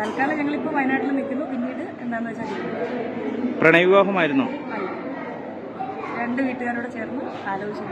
തൽക്കാലം ഞങ്ങളിപ്പോൾ വയനാട്ടിൽ നിൽക്കുന്നു പിന്നീട് എന്താണെന്ന് വെച്ചാൽ പ്രണയവിവാഹമായിരുന്നു? രണ്ട് വീട്ടുകാരോട് ചേർന്ന് ആലോചിച്ച്.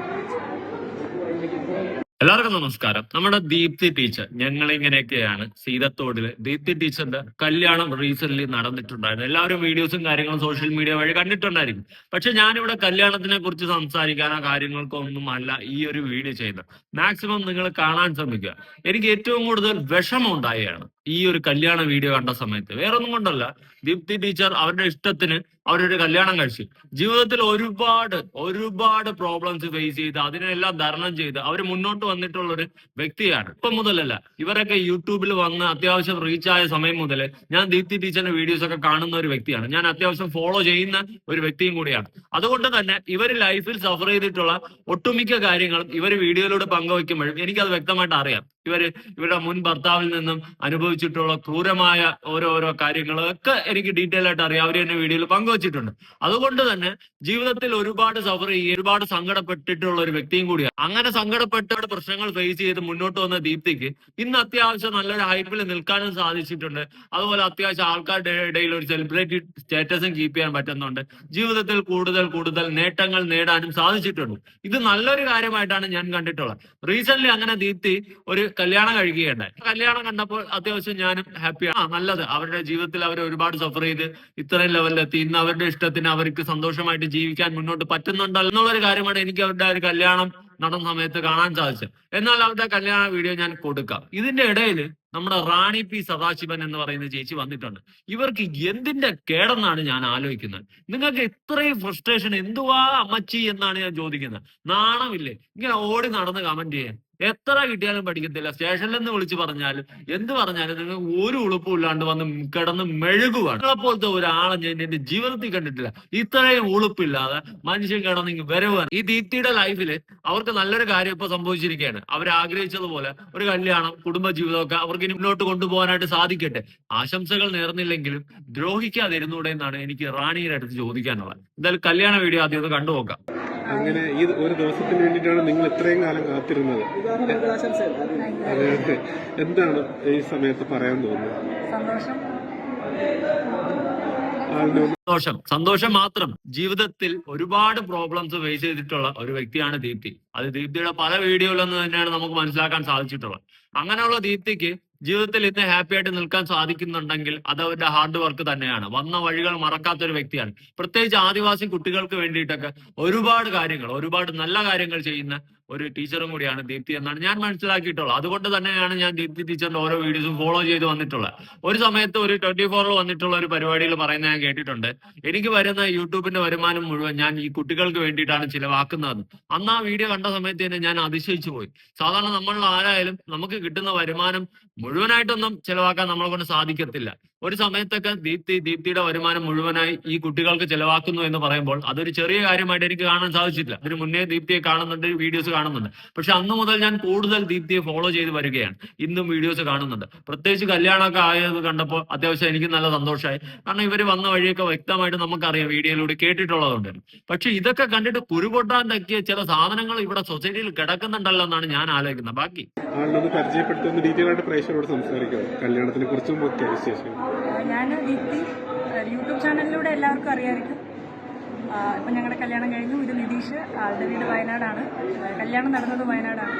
എല്ലാവർക്കും നമസ്കാരം. നമ്മുടെ ദീപ്തി ടീച്ചർ ഞങ്ങൾ ഇങ്ങനെയൊക്കെയാണ് സീതത്തോടിൽ. ദീപ്തി ടീച്ചറിന്റെ കല്യാണം റീസെന്റ് നടന്നിട്ടുണ്ടായിരുന്നു. എല്ലാവരും വീഡിയോസും കാര്യങ്ങളും സോഷ്യൽ മീഡിയ വഴി കണ്ടിട്ടുണ്ടായിരിക്കും. പക്ഷെ ഞാനിവിടെ കല്യാണത്തിനെ കുറിച്ച് സംസാരിക്കാനോ കാര്യങ്ങൾക്കോ ഒന്നും അല്ല ഈ ഒരു വീഡിയോ ചെയ്തത്. മാക്സിമം നിങ്ങൾ കാണാൻ ശ്രമിക്കുക. എനിക്ക് ഏറ്റവും കൂടുതൽ വിഷമം ഉണ്ടായാണ് ഈ ഒരു കല്യാണ വീഡിയോ കണ്ട സമയത്ത്. വേറൊന്നും കൊണ്ടല്ല. ദീപ്തി ടീച്ചർ അവരുടെ ഇഷ്ടത്തിന് അവരൊരു കല്യാണം കഴിച്ചു. ജീവിതത്തിൽ ഒരുപാട് ഒരുപാട് പ്രോബ്ലംസ് ഫേസ് ചെയ്ത് അതിനെല്ലാം തരണം ചെയ്ത് അവർ മുന്നോട്ട് വന്നിട്ടുള്ള ഒരു വ്യക്തിയാണ്. ഇപ്പം മുതലല്ല ഇവരൊക്കെ യൂട്യൂബിൽ വന്ന് അത്യാവശ്യം റീച്ച് ആയ സമയം മുതൽ ഞാൻ ദീപ്തി ടീച്ചറിന്റെ വീഡിയോസ് ഒക്കെ കാണുന്ന ഒരു വ്യക്തിയാണ്. ഞാൻ അത്യാവശ്യം ഫോളോ ചെയ്യുന്ന ഒരു വ്യക്തിയും കൂടിയാണ്. അതുകൊണ്ട് തന്നെ ഇവർ ലൈഫിൽ സഫർ ചെയ്തിട്ടുള്ള ഒട്ടുമിക്ക കാര്യങ്ങളും ഇവർ വീഡിയോയിലൂടെ പങ്കുവയ്ക്കുമ്പോഴും എനിക്കത് വ്യക്തമായിട്ട് അറിയാം. ഇവർ ഇവരുടെ മുൻ ഭർത്താവിൽ നിന്നും അനുഭവിച്ചിട്ടുള്ള ക്രൂരമായ ഓരോരോ കാര്യങ്ങളൊക്കെ എനിക്ക് ഡീറ്റെയിൽ ആയിട്ട് അറിയാം. അവർ എന്നെ വീഡിയോയിൽ പങ്കുവച്ചിട്ടുണ്ട്. അതുകൊണ്ട് തന്നെ ജീവിതത്തിൽ ഒരുപാട് സഫർ ചെയ്യും ഒരുപാട് സങ്കടപ്പെട്ടിട്ടുള്ള ഒരു വ്യക്തിയും കൂടിയാണ്. അങ്ങനെ സങ്കടപ്പെട്ട പ്രശ്നങ്ങൾ ഫേസ് ചെയ്ത് മുന്നോട്ട് വന്ന ദീപ്തിക്ക് ഇന്ന് അത്യാവശ്യം നല്ലൊരു ഹൈപ്പിൽ നിൽക്കാനും സാധിച്ചിട്ടുണ്ട്. അതുപോലെ അത്യാവശ്യം ആൾക്കാരുടെ ഇടയിൽ ഒരു സെലിബ്രിറ്റി സ്റ്റാറ്റസും കീപ്പ് ചെയ്യാൻ പറ്റുന്നുണ്ട്. ജീവിതത്തിൽ കൂടുതൽ കൂടുതൽ നേട്ടങ്ങൾ നേടാനും സാധിച്ചിട്ടുണ്ട്. ഇത് നല്ലൊരു കാര്യമായിട്ടാണ് ഞാൻ കണ്ടിട്ടുള്ളത്. റീസെന്റ് അങ്ങനെ ദീപ്തി ഒരു കല്യാണം കഴിക്കുകയുണ്ടായി കല്യാണം കണ്ടപ്പോൾ അത്യാവശ്യം ഞാനും ഹാപ്പിയാണ് ആ നല്ലത്. അവരുടെ ജീവിതത്തിൽ അവർ ഒരുപാട് സഫർ ചെയ്ത് ഇത്രയും ലെവലിലെത്തി ഇന്ന് അവരുടെ ഇഷ്ടത്തിന് അവർക്ക് സന്തോഷമായിട്ട് ജീവിക്കാൻ മുന്നോട്ട് പറ്റുന്നുണ്ടല്ലോ എന്നുള്ളൊരു കാര്യമാണ് എനിക്ക് അവരുടെ ഒരു കല്യാണം നടന്ന സമയത്ത് കാണാൻ സാധിച്ചത്. എന്നാൽ അവരുടെ കല്യാണ വീഡിയോ ഞാൻ കൊടുക്കാം. ഇതിന്റെ ഇടയിൽ നമ്മുടെ റാണി പി സദാശിവൻ എന്ന് പറയുന്ന ചേച്ചി വന്നിട്ടുണ്ട്. ഇവർക്ക് എന്തിന്റെ കേടെന്നാണ് ഞാൻ ആലോചിക്കുന്നത്. നിങ്ങൾക്ക് ഇത്രയും ഫ്രസ്ട്രേഷൻ എന്തുവാ അമ്മച്ചി എന്നാണ് ഞാൻ ചോദിക്കുന്നത്. നാണമില്ലേ? ഇങ്ങനെ ഓടി നടന്ന് കമന്റ് ചെയ്യാൻ. എത്ര കിട്ടിയാലും പഠിക്കത്തില്ല. സ്റ്റേഷനിൽ നിന്ന് വിളിച്ചു പറഞ്ഞാലും എന്ത് പറഞ്ഞാലും നിങ്ങൾ ഒരു ഉളുപ്പും ഇല്ലാണ്ട് വന്ന് കിടന്ന് മെഴുകുവാണ്. നിങ്ങളെ പോലത്തെ ഒരാളെ ഞാൻ എന്റെ ജീവിതത്തിൽ കണ്ടിട്ടില്ല. ഇത്രയും ഉളുപ്പില്ലാതെ മനുഷ്യൻ കിടന്ന് വരവാണ് ഈ ദീപ്തിയുടെ ലൈഫിൽ അവർക്ക് നല്ലൊരു കാര്യം ഇപ്പൊ സംഭവിച്ചിരിക്കുകയാണ്. അവർ ആഗ്രഹിച്ചതുപോലെ ഒരു കല്യാണം കുടുംബജീവിതമൊക്കെ അവർക്ക് ഇനി മുന്നോട്ട് കൊണ്ടുപോകാനായിട്ട് സാധിക്കട്ടെ. ആശംസകൾ നേർന്നില്ലെങ്കിലും ദ്രോഹിക്കാതിരുന്നൂടെ എന്നാണ് എനിക്ക് റാണിയുടെ അടുത്ത് ചോദിക്കാനുള്ളത്. എന്തായാലും കല്യാണ വീഡിയോ ആദ്യം ഒന്ന് കണ്ടുനോക്കാം. അങ്ങനെ ഈ ഒരു ദിവസത്തിന് വേണ്ടിയിട്ടാണ് നിങ്ങൾ ഇത്രയും കാലം കാത്തിരുന്നത്. അതെ അതെ. എന്താണ് ഈ സമയത്ത് പറയാൻ തോന്നുന്നത്? സന്തോഷം. സന്തോഷം. സന്തോഷം മാത്രം. ജീവിതത്തിൽ ഒരുപാട് പ്രോബ്ലംസ് ഫേസ് ചെയ്തിട്ടുള്ള ഒരു വ്യക്തിയാണ് ദീപ്തി. അത് ദീപ്തിയുടെ പല വീഡിയോയിലൊന്നും തന്നെയാണ് നമുക്ക് മനസ്സിലാക്കാൻ സാധിച്ചിട്ടുള്ളത്. അങ്ങനെയുള്ള ദീപ്തിക്ക് ജീവിതത്തിൽ ഇന്ന് ഹാപ്പി ആയിട്ട് നിൽക്കാൻ സാധിക്കുന്നുണ്ടെങ്കിൽ അത് അവരുടെ ഹാർഡ് വർക്ക് തന്നെയാണ്. വന്ന വഴികൾ മറക്കാത്ത ഒരു വ്യക്തിയാണ്. പ്രത്യേകിച്ച് ആദിവാസി കുട്ടികൾക്ക് വേണ്ടിയിട്ടൊക്കെ ഒരുപാട് കാര്യങ്ങൾ ഒരുപാട് നല്ല കാര്യങ്ങൾ ചെയ്യുന്ന ഒരു ടീച്ചറും കൂടിയാണ് ദീപ്തി എന്നാണ് ഞാൻ മനസ്സിലാക്കിയിട്ടുള്ളത്. അതുകൊണ്ട് തന്നെയാണ് ഞാൻ ദീപ്തി ടീച്ചറിന്റെ ഓരോ വീഡിയോസും ഫോളോ ചെയ്ത് വന്നിട്ടുള്ളത്. ഒരു സമയത്ത് ഒരു ട്വന്റി ഫോറിൽ വന്നിട്ടുള്ള ഒരു പരിപാടിയിൽ പറയുന്നത് ഞാൻ കേട്ടിട്ടുണ്ട്. എനിക്ക് വരുന്ന യൂട്യൂബിന്റെ വരുമാനം മുഴുവൻ ഞാൻ ഈ കുട്ടികൾക്ക് വേണ്ടിയിട്ടാണ് ചിലവാക്കുന്നത്. അന്ന് ആ വീഡിയോ കണ്ട സമയത്ത് തന്നെ ഞാൻ അതിശയിച്ചു പോയി. സാധാരണ നമ്മൾ ആരായാലും നമുക്ക് കിട്ടുന്ന വരുമാനം മുഴുവനായിട്ടൊന്നും ചിലവാക്കാൻ നമ്മളെ കൊണ്ട് സാധിക്കത്തില്ല. ഒരു സമയത്തൊക്കെ ദീപ്തി ദീപ്തിയുടെ വരുമാനം മുഴുവനായി ഈ കുട്ടികൾക്ക് ചെലവാക്കുന്നു എന്ന് പറയുമ്പോൾ അതൊരു ചെറിയ കാര്യമായിട്ട് എനിക്ക് കാണാൻ സാധിച്ചിട്ടില്ല. അതിന് മുന്നേ ദീപ്തിയെ കാണുന്നുണ്ട് വീഡിയോസ് കാണുന്നുണ്ട്. പക്ഷെ അന്ന് മുതൽ ഞാൻ കൂടുതൽ ദീപ്തിയെ ഫോളോ ചെയ്ത് വരികയാണ്. ഇന്നും വീഡിയോസ് കാണുന്നുണ്ട്. പ്രത്യേകിച്ച് കല്യാണമൊക്കെ ആയത് കണ്ടപ്പോൾ അത്യാവശ്യം എനിക്ക് നല്ല സന്തോഷമായി. കാരണം ഇവർ വന്ന വഴിയൊക്കെ വ്യക്തമായിട്ട് നമുക്കറിയാം വീഡിയോയിലൂടെ കേട്ടിട്ടുള്ളതുകൊണ്ട്. പക്ഷെ ഇതൊക്കെ കണ്ടിട്ട് കുരുപൊട്ടാൻ തക്കിയ ചില സാധനങ്ങൾ ഇവിടെ സൊസൈറ്റിയിൽ കിടക്കുന്നുണ്ടല്ലോ എന്നാണ് ഞാൻ ആലോചിക്കുന്നത്. ബാക്കി. പരിചയപ്പെടുത്തുന്ന ഡീറ്റെയിൽ ആയിട്ട് പ്രേക്ഷകരോട് സംസാരിക്കുക കല്യാണത്തിനെ കുറിച്ചും ഒക്കെ വിശേഷം ഞാൻ ദീപ്തി യൂട്യൂബ് ചാനലിലൂടെ എല്ലാവർക്കും അറിയാമായിരിക്കും ഇപ്പം ഞങ്ങളുടെ കല്യാണം കഴിഞ്ഞു. ഇത് നിതീഷ് ആളുടെ വീട് വയനാടാണ്. കല്യാണം നടന്നത് വയനാടാണ്.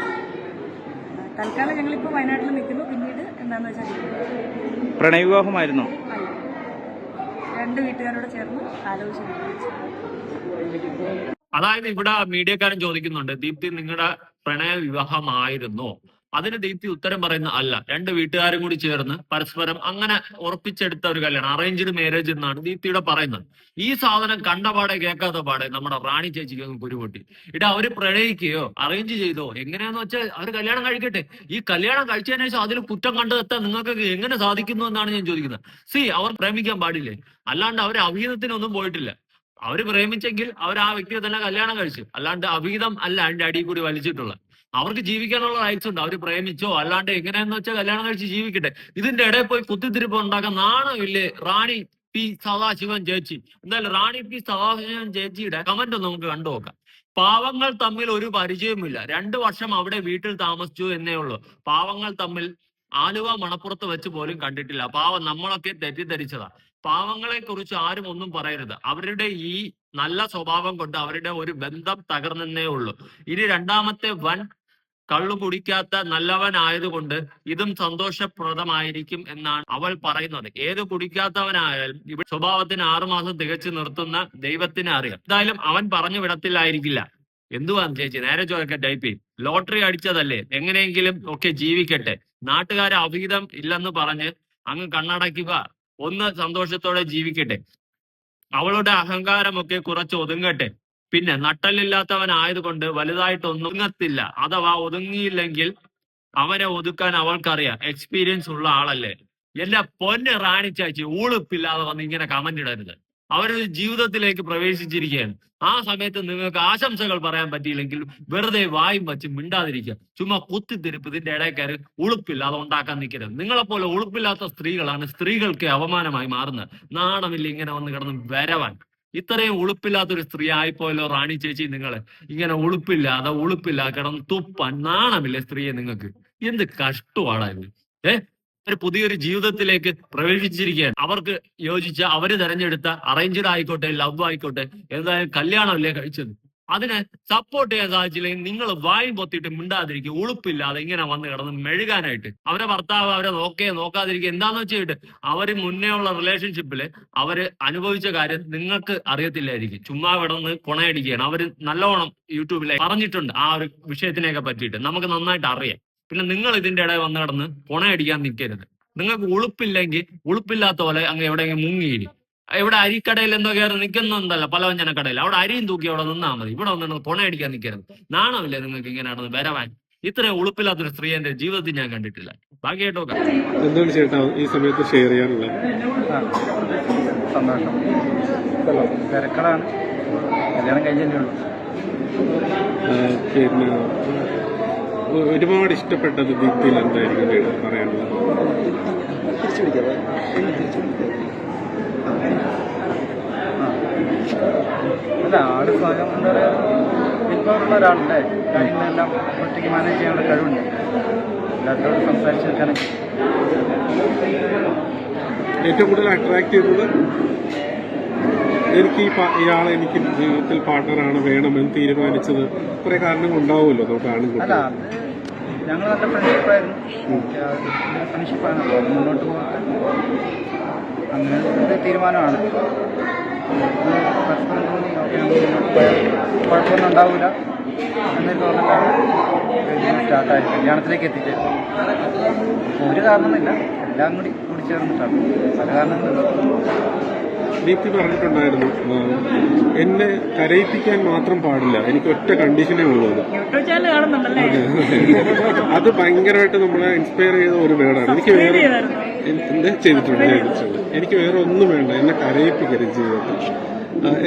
തൽക്കാലം ഞങ്ങളിപ്പോൾ വയനാട്ടിൽ നിൽക്കുന്നു പിന്നീട് എന്താണെന്ന് വെച്ചാൽ പ്രണയവിവാഹമായിരുന്നു? രണ്ട് വീട്ടുകാരോട് ചേർന്ന് ആലോചിച്ചു. അതായത് ഇവിടെ മീഡിയക്കാരൻ ചോദിക്കുന്നുണ്ട് ദീപ്തി നിങ്ങളുടെ പ്രണയ വിവാഹമായിരുന്നോ അതിന് ദീപ്തി ഉത്തരം പറയുന്ന അല്ല. രണ്ട് വീട്ടുകാരും കൂടി ചേർന്ന് പരസ്പരം അങ്ങനെ ഉറപ്പിച്ചെടുത്ത ഒരു കല്യാണം അറേഞ്ച്ഡ് മാരേജ് എന്നാണ് ദീപ്തിയുടെ പറയുന്നത്. ഈ സാധനം കണ്ട പാടെ കേൾക്കാത്ത പാടെ നമ്മുടെ റാണി ചേച്ചിക്ക് കുരുപൊട്ടി. ഇട അവർ പ്രണയിക്കുകയോ അറേഞ്ച് ചെയ്തോ? എങ്ങനെയാന്ന് വെച്ചാൽ അവർ കല്യാണം കഴിക്കട്ടെ. ഈ കല്യാണം കഴിച്ചതിന് ശേഷം അതിൽ കുറ്റം കണ്ടെത്താൻ നിങ്ങൾക്ക് എങ്ങനെ സാധിക്കുന്നു എന്നാണ് ഞാൻ ചോദിക്കുന്നത്. സി അവർ പ്രേമിക്കാൻ പാടില്ലേ? അല്ലാണ്ട് അവർ അഭിഹിതത്തിനൊന്നും പോയിട്ടില്ല. അവർ പ്രേമിച്ചെങ്കിൽ അവർ ആ വ്യക്തിയെ തന്നെ കല്യാണം കഴിച്ചു. അല്ലാണ്ട് അഭിഹിതം അല്ല അതിന്റെ അടിയിൽ കൂടി വലിച്ചിട്ടുള്ള അവർക്ക് ജീവിക്കാനുള്ള റൈറ്റ്സ് ഉണ്ട്. അവർ പ്രേമിച്ചോ അല്ലാണ്ട് എങ്ങനെയെന്ന് വെച്ചാൽ കല്യാണം കഴിച്ച് ജീവിക്കട്ടെ. ഇതിന്റെ ഇടയിൽ പോയി കുത്തിത്തിരിപ്പ് ഉണ്ടാക്കാൻ നാണമില്ലേ റാണി പി സദാശിവൻ ചേച്ചി എന്തായാലും റാണി പി സദാശിവൻ ചേച്ചിയുടെ കമന്റ് ഒന്ന് നമുക്ക് കണ്ടു നോക്കാം. പാവങ്ങൾ തമ്മിൽ ഒരു പരിചയവുമില്ല. രണ്ടു വർഷം അവിടെ വീട്ടിൽ താമസിച്ചു എന്നേ ഉള്ളൂ. പാവങ്ങൾ തമ്മിൽ ആലുവ മണപ്പുറത്ത് വെച്ച് പോലും കണ്ടിട്ടില്ല. പാവം നമ്മളൊക്കെ തെറ്റിദ്ധരിച്ചതാ. പാവങ്ങളെ കുറിച്ച് ആരും ഒന്നും പറയരുത്. അവരുടെ ഈ നല്ല സ്വഭാവം കൊണ്ട് അവരുടെ ഒരു ബന്ധം തകർന്നേ ഉള്ളൂ. ഇനി രണ്ടാമത്തെ വൻ കള്ളു കുടിക്കാത്ത നല്ലവനായതുകൊണ്ട് ഇതും സന്തോഷപ്രദമായിരിക്കും എന്നാണ് അവൾ പറയുന്നത്. ഏത് കുടിക്കാത്തവനായാലും ഇവ സ്വഭാവത്തിന് ആറുമാസം തികച്ചു നിർത്തുന്ന ദൈവത്തിന് അറിയാം. എന്തായാലും അവൻ പറഞ്ഞു വിടത്തില്ലായിരിക്കില്ല. എന്തുവാന്ന് ചേച്ചി? നേരെ ചോദിക്കാൻ ടൈപ്പ് ചെയ്യും. ലോട്ടറി അടിച്ചതല്ലേ? എങ്ങനെയെങ്കിലും ഒക്കെ ജീവിക്കട്ടെ. നാട്ടുകാരെ അവിഹിതം ഇല്ലെന്ന് പറഞ്ഞ് അങ്ങ് കണ്ണടയ്ക്കുക ഒന്ന് സന്തോഷത്തോടെ ജീവിക്കട്ടെ. അവളുടെ അഹങ്കാരമൊക്കെ കുറച്ച് ഒതുങ്ങട്ടെ. പിന്നെ നട്ടല്ലില്ലാത്തവനായതുകൊണ്ട് വലുതായിട്ട് ഒന്നുങ്ങത്തില്ല അഥവാ ഒതുങ്ങിയില്ലെങ്കിൽ അവനെ ഒതുക്കാൻ അവൾക്കറിയാം. എക്സ്പീരിയൻസ് ഉള്ള ആളല്ലേ. എന്റെ പൊന്ന് റാണി ചാച്ചി ഊളുപ്പില്ലാതെ വന്ന് ഇങ്ങനെ കമന്റ് ഇടരുത്. അവരൊരു ജീവിതത്തിലേക്ക് പ്രവേശിച്ചിരിക്കുകയാണ്. ആ സമയത്ത് നിങ്ങൾക്ക് ആശംസകൾ പറയാൻ പറ്റിയില്ലെങ്കിൽ വെറുതെ വായും വച്ച് മിണ്ടാതിരിക്കുക. ചുമ്മാ കുത്തിത്തിരിപ്പ് ഇതിന്റെ ഇടയ്ക്കാർ ഉളുപ്പില്ലാതെ ഉണ്ടാക്കാൻ നിൽക്കരുത്. നിങ്ങളെപ്പോലെ ഉളുപ്പില്ലാത്ത സ്ത്രീകളാണ് സ്ത്രീകൾക്ക് അവമാനമായി മാറുന്നത്. നാണമില്ല ഇങ്ങനെ വന്ന് കിടന്ന് വരവാൻ. ഇത്രയും ഉളുപ്പില്ലാത്തൊരു സ്ത്രീ ആയിപ്പോയല്ലോ റാണി ചേച്ചി നിങ്ങൾ ഇങ്ങനെ ഉളുപ്പില്ലാതെ ഉളുപ്പില്ല കിടന്ന് തുപ്പാൻ നാണമില്ലേ സ്ത്രീയെ നിങ്ങൾക്ക്? എന്ത് കഷ്ടമാണ് ഏ? ഒരു പുതിയൊരു ജീവിതത്തിലേക്ക് പ്രവേശിച്ചിരിക്കുകയാണ്. അവർക്ക് യോജിച്ച അവർ തെരഞ്ഞെടുത്ത അറേഞ്ച്ഡ് ആയിക്കോട്ടെ ലവ് ആയിക്കോട്ടെ എന്തായാലും കല്യാണമല്ലേ കഴിച്ചത്? അതിനെ സപ്പോർട്ട് ചെയ്യാൻ സാധിച്ചില്ലെങ്കിൽ നിങ്ങൾ വായും പൊത്തിയിട്ട് മിണ്ടാതിരിക്കും. ഉളുപ്പില്ലാതെ ഇങ്ങനെ വന്ന് കിടന്ന് മെഴുകാനായിട്ട്. അവരെ ഭർത്താവ് അവരെ നോക്കേ നോക്കാതിരിക്കുക. എന്താന്ന് വെച്ചിട്ട് അവർ മുന്നേ ഉള്ള റിലേഷൻഷിപ്പിൽ അവർ അനുഭവിച്ച കാര്യം നിങ്ങൾക്ക് അറിയത്തില്ലായിരിക്കും. ചുമ്മാ കിടന്ന് കുണയടിക്കുകയാണ്. അവർ നല്ലോണം യൂട്യൂബിലെ പറഞ്ഞിട്ടുണ്ട് ആ ഒരു വിഷയത്തിനെയൊക്കെ പറ്റിയിട്ട്. നമുക്ക് നന്നായിട്ട് അറിയാം. പിന്നെ നിങ്ങൾ ഇതിന്റെ ഇടയിൽ വന്ന് കിടന്ന് കുണയടിക്കാൻ നിൽക്കരുത്. നിങ്ങൾക്ക് ഉളുപ്പില്ലെങ്കിൽ ഉളുപ്പില്ലാത്ത പോലെ അങ്ങ് എവിടെയെങ്കിലും മുങ്ങിയിരി ഇവിടെ അരിക്കടയിൽ എന്തോ കയറി നിൽക്കുന്നുണ്ടല്ലോ പലവ്യഞ്ജന കടയിൽ. അവിടെ അരിയും തൂക്കി അവിടെ നിന്നാൽ മതി. ഇവിടെ വന്നിട്ട് കൊണയടിക്കാൻ നിൽക്കരുത് നാണമില്ലേ നിങ്ങൾക്ക് ഇങ്ങനെ നടന്ന് വരവാൻ? ഇത്രയും ഉളുപ്പില്ലാത്തൊരു സ്ത്രീ എന്റെ ജീവിതത്തിൽ ഞാൻ കണ്ടിട്ടില്ല. ബാക്കിയായിട്ടോ എന്താണ് ചേട്ടാ ഈ സമയത്ത് ഷെയർ ചെയ്യാനുള്ളത്? ആ, സന്തോഷം തിരക്കടാണ് കല്യാണം പിന്നെ ഒരുപാട് ഇഷ്ടപ്പെട്ടത് ദീപ്തിയിൽ എന്തായിരിക്കും പറയാനുള്ളത്? അല്ല ആട് സ്വയം എന്താ പറയുക വിൽപ്പവറുള്ള ഒരാളുടെ കാര്യങ്ങളെല്ലാം ഒറ്റയ്ക്ക് മാനേജ് ചെയ്യാനുള്ള കഴിവുണ്ട്. എല്ലാത്തോടും സംസാരിച്ച് നിൽക്കാനൊക്കെ. ഏറ്റവും കൂടുതൽ അട്രാക്ട് ചെയ്തത് എനിക്ക് ഈ പാ- ഇയാളെ എനിക്ക് ജീവിതത്തിൽ പാർട്ട്ണറാണ് വേണമെന്ന് തീരുമാനിച്ചത്. കുറെ കാരണങ്ങൾ ഉണ്ടാവുമല്ലോ നമുക്ക് അല്ല ആണുങ്ങൾക്ക് ഞങ്ങൾ നല്ല ഫ്രണ്ട്ഷിപ്പായിരുന്നു ഫ്രണ്ട്ഷിപ്പാണ് മുന്നോട്ട് പോകാൻ. അങ്ങനെ ഒരു തീരുമാനമാണ്. പരസ്പരം തോന്നി കുഴപ്പമൊന്നും ഉണ്ടാവില്ല എന്നൊരു തോന്നലാണ് സ്റ്റാർട്ടായി കല്യാണത്തിലേക്ക് എത്തിച്ചത് ഒരു കാരണമൊന്നുമില്ല എല്ലാം കൂടി കൂടി ചേർന്നിട്ടാണ്. പല കാരണങ്ങളുണ്ട്. ദീപ്തി പറഞ്ഞിട്ടുണ്ടായിരുന്നു എന്നെ കരയിപ്പിക്കാൻ മാത്രം പാടില്ല. എനിക്ക് ഒറ്റ കണ്ടീഷനേ ഉള്ളൂ അത്. ഭയങ്കരമായിട്ട് നമ്മളെ ഇൻസ്പയർ ചെയ്ത ഒരു വേർഡാണ് എനിക്ക് വേറെ എന്താ ചെയ്തിട്ടുണ്ട് ചെയ്തിട്ടുണ്ട്. എനിക്ക് വേറെ ഒന്നും വേണ്ട. എന്നെ കരയിപ്പിക്കരുത് ജീവിതത്തിൽ.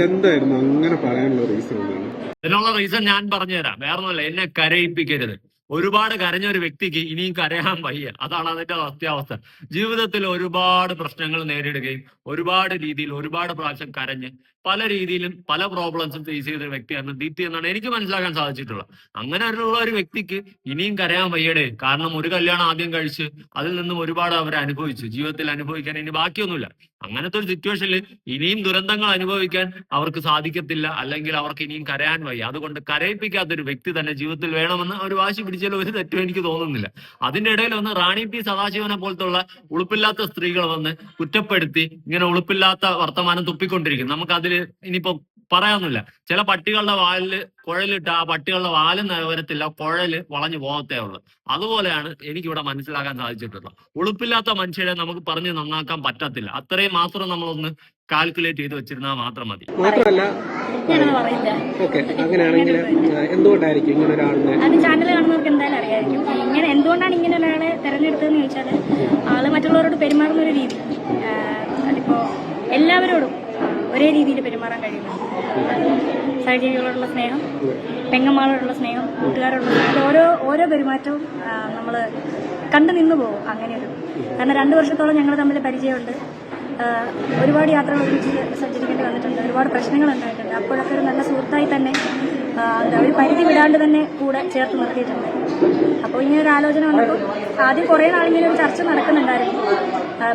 എന്തായിരുന്നു? അങ്ങനെ പറയാനുള്ള റീസൺ എന്താണ്? ഇതിനുള്ള റീസൺ ഞാൻ പറഞ്ഞുതരാം. വേറൊന്നുമല്ല എന്നെ കരയിപ്പിക്കരുത്. ഒരുപാട് കരഞ്ഞ ഒരു വ്യക്തിക്ക് ഇനിയും കരയാൻ വയ്യ. അതാണ് അതിന്റെ സത്യാവസ്ഥ ജീവിതത്തിൽ ഒരുപാട് പ്രശ്നങ്ങൾ നേരിടുകയും ഒരുപാട് രീതിയിൽ ഒരുപാട് പ്രാവശ്യം കരഞ്ഞ് പല രീതിയിലും പല പ്രോബ്ലംസും ഫേസ് ചെയ്ത ഒരു വ്യക്തിയാണ് ദീപ്തി എന്നാണ് എനിക്ക് മനസ്സിലാക്കാൻ സാധിച്ചിട്ടുള്ളത്. അങ്ങനെ ഉള്ള ഒരു വ്യക്തിക്ക് ഇനിയും കരയാൻ വയ്യടേ. കാരണം ഒരു കല്യാണം ആദ്യം കഴിച്ച് അതിൽ നിന്നും ഒരുപാട് അവർ അനുഭവിച്ചു. ജീവിതത്തിൽ അനുഭവിക്കാൻ ഇനി ബാക്കിയൊന്നുമില്ല. അങ്ങനത്തെ ഒരു സിറ്റുവേഷനിൽ ഇനിയും ദുരന്തങ്ങൾ അനുഭവിക്കാൻ അവർക്ക് സാധിക്കത്തില്ല. അല്ലെങ്കിൽ അവർക്ക് ഇനിയും കരയാൻ വയ്യ. അതുകൊണ്ട് കരയിപ്പിക്കാത്ത ഒരു വ്യക്തി തന്നെ ജീവിതത്തിൽ വേണമെന്ന് ഒരു വാശി പിടിച്ചാൽ ഒരു തെറ്റും എനിക്ക് തോന്നുന്നില്ല. അതിന്റെ ഇടയിൽ വന്ന് റാണി പി സദാശിവനെ പോലത്തുള്ള ഉളുപ്പില്ലാത്ത സ്ത്രീകൾ വന്ന് കുറ്റപ്പെടുത്തി ഇങ്ങനെ ഉളുപ്പില്ലാത്ത വർത്തമാനം തുപ്പിക്കൊണ്ടിരിക്കും നമുക്ക് അതിൽ ഇനിയിപ്പോ പറയാനൊന്നുമില്ല. ചില പട്ടികളുടെ വാലിൽ കുഴലിട്ട് ആ പട്ടികളുടെ വാലും വരത്തില്ല. കുഴൽ വളഞ്ഞു പോകത്തേ ഉള്ളൂ. അതുപോലെയാണ് എനിക്കിവിടെ മനസ്സിലാക്കാൻ സാധിച്ചിട്ടുള്ളത്. ഉളുപ്പില്ലാത്ത മനുഷ്യരെ നമുക്ക് പറഞ്ഞ് നന്നാക്കാൻ പറ്റത്തില്ല. അത്രയും മാത്രം നമ്മളൊന്ന് കാൽക്കുലേറ്റ് ചെയ്ത് വെച്ചിരുന്നാൽ മാത്രം മതി. മാത്രമല്ല ഓക്കെ അങ്ങനെയാണെങ്കിൽ എന്തുകൊണ്ടായിരിക്കും ഇങ്ങനെ ഒരാളിനെ അത് ചാനൽ കാണുന്നവർക്ക് എന്തായാലും അറിയായിരിക്കും. ഇങ്ങനെ എന്തുകൊണ്ടാണ് ഇങ്ങനെ ഒരാളെ തെരഞ്ഞെടുത്തതെന്ന് ചോദിച്ചാൽ ആൾ മറ്റുള്ളവരോട് പെരുമാറുന്ന ഒരു രീതി. അതിപ്പോ എല്ലാവരോടും ഒരേ രീതിയിൽ പെരുമാറാൻ കഴിയുന്നു. സഹജീവികളോടുള്ള സ്നേഹം പെങ്ങന്മാരോടുള്ള സ്നേഹം കൂട്ടുകാരോടുള്ള സ്നേഹം ഓരോ ഓരോ പെരുമാറ്റവും നമ്മൾ കണ്ടു നിന്നു പോകും. അങ്ങനെയൊരു കാരണം രണ്ട് വർഷത്തോളം ഞങ്ങൾ തമ്മിൽ പരിചയമുണ്ട്. ഒരുപാട് യാത്രകൾ ഒരുമിച്ച് സഞ്ചരിക്കേണ്ടി വന്നിട്ടുണ്ട്. ഒരുപാട് പ്രശ്നങ്ങൾ ഉണ്ടായിട്ടുണ്ട്. അപ്പോഴൊക്കെ ഒരു നല്ല സുഹൃത്തായി തന്നെ എന്താ ഒരു പരിധി വിടാണ്ട് തന്നെ കൂടെ ചേർത്ത് നിർത്തിയിട്ടുണ്ട്. അപ്പോൾ ഇങ്ങനെ ഒരു ആലോചന വന്നപ്പോൾ ആദ്യം കുറേ നാളിങ്ങനെ ഒരു ചർച്ച നടക്കുന്നുണ്ടായിരുന്നു.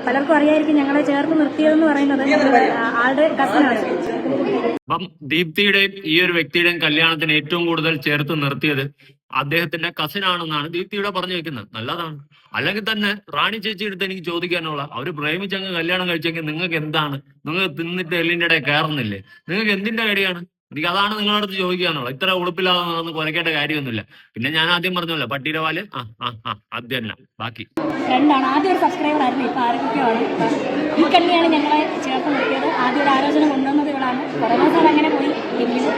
പലർക്കും അറിയായിരിക്കും ഞങ്ങളെ ചേർത്ത് നിർത്തിയതെന്ന് പറയുന്നത് ആളുടെ കസനാണ്. അപ്പം ദീപ്തിയുടെയും ഈ ഒരു വ്യക്തിയുടെയും കല്യാണത്തിന് ഏറ്റവും കൂടുതൽ ചേർത്ത് നിർത്തിയത് അദ്ദേഹത്തിന്റെ കസിൻ ആണെന്നാണ് ദീപ്തിയുടെ പറഞ്ഞു വെക്കുന്നത്. നല്ലതാണ്. അല്ലെങ്കിൽ തന്നെ റാണി ചേച്ചി എടുത്ത് എനിക്ക് ചോദിക്കാനുള്ള അവർ പ്രേമിച്ചങ്ങ് കല്യാണം കഴിച്ചെങ്കിൽ നിങ്ങൾക്ക് എന്താണ്? നിങ്ങൾ തിന്നിട്ട് എല്ലിന്റെ ഇടയിൽ കയറുന്നില്ലേ? നിങ്ങൾക്ക് എന്തിന്റെ കടിയാണ്? എനിക്ക് അതാണ് നിങ്ങളടുത്ത് അടുത്ത് ചോദിക്കാനുള്ളത് ഇത്ര ഉളുപ്പില്ലാതെ നടന്ന് കുലക്കേണ്ട കാര്യമൊന്നുമില്ല. പിന്നെ ഞാൻ ആദ്യം പറഞ്ഞല്ലോ പട്ടിയുടെ പാൽ? ആ ആ ആ അത് ബാക്കി. സബ്സ്ക്രൈബർ ഈ കണ്ണിയാണ് ഞങ്ങളെ ചേർത്ത് നിർത്തിയത്. ആദ്യം ഒരു ആലോചന കൊണ്ടുവന്നത് ഇവളാണ്. കൊറോണ ദിവസം അങ്ങനെ പോയി എങ്കിലും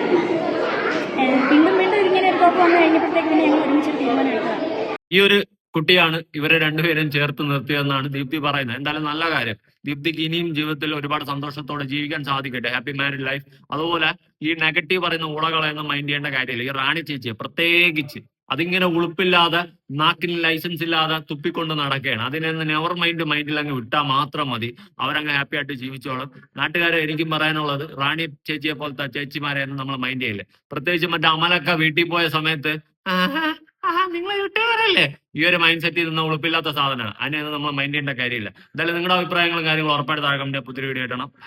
ഏഹ്, വീണ്ടും വീണ്ടും ഇങ്ങനെ ഒരു ടോപ്പ് വന്നു കഴിഞ്ഞപ്പോഴത്തേക്ക് പിന്നെ ഞങ്ങൾ ഒരുമിച്ചൊരു തീരുമാനം എടുത്തതാണ് ഈ ഒരു കുട്ടിയാണ് ഇവരെ രണ്ടുപേരും ചേർത്ത് നിർത്തിയതെന്നാണ് ദീപ്തി പറയുന്നത്. എന്തായാലും നല്ല കാര്യം. ദീപ്തിക്ക് ഇനിയും ജീവിതത്തിൽ ഒരുപാട് സന്തോഷത്തോടെ ജീവിക്കാൻ സാധിക്കട്ടെ. ഹാപ്പി മാരിഡ് ലൈഫ് അതുപോലെ ഈ നെഗറ്റീവ് പറയുന്ന ഉളകളെയൊന്നും മൈൻഡ് ചെയ്യേണ്ട കാര്യമില്ല. ഈ റാണി ചേച്ചിയെ പ്രത്യേകിച്ച് അതിങ്ങനെ ഉളുപ്പില്ലാതെ നാക്കിന് ലൈസൻസ് ഇല്ലാതെ തുപ്പിക്കൊണ്ട് നടക്കുകയാണ്. അതിനെ നെവർ മൈൻഡ് മൈൻഡിൽ അങ്ങ് വിട്ടാൽ മാത്രം മതി. അവരങ്ങ് ഹാപ്പി ആയിട്ട് ജീവിച്ചോളും. നാട്ടുകാരെ എനിക്കും പറയാനുള്ളത് റാണി ചേച്ചിയെ പോലത്തെ ചേച്ചിമാരെ ഒന്നും നമ്മൾ മൈൻഡ് ചെയ്യില്ല. പ്രത്യേകിച്ച് മറ്റേ അമലൊക്കെ വീട്ടിൽ പോയ സമയത്ത് ആഹാ നിങ്ങൾ യൂട്യൂബറല്ലേ? ഈ ഒരു മൈൻഡ് സെറ്റ് ചെയ്യുന്ന ഉളുപ്പില്ലാത്ത സാധനമാണ്. അതിനെ നമ്മൾ മൈൻഡ് ചെയ്യേണ്ട കാര്യമില്ല. എന്തായാലും നിങ്ങളുടെ അഭിപ്രായങ്ങളും കാര്യങ്ങളും ഉറപ്പായിട്ട് താഴെ കമന്റ് പുതിയ വീഡിയോ ഇടണം.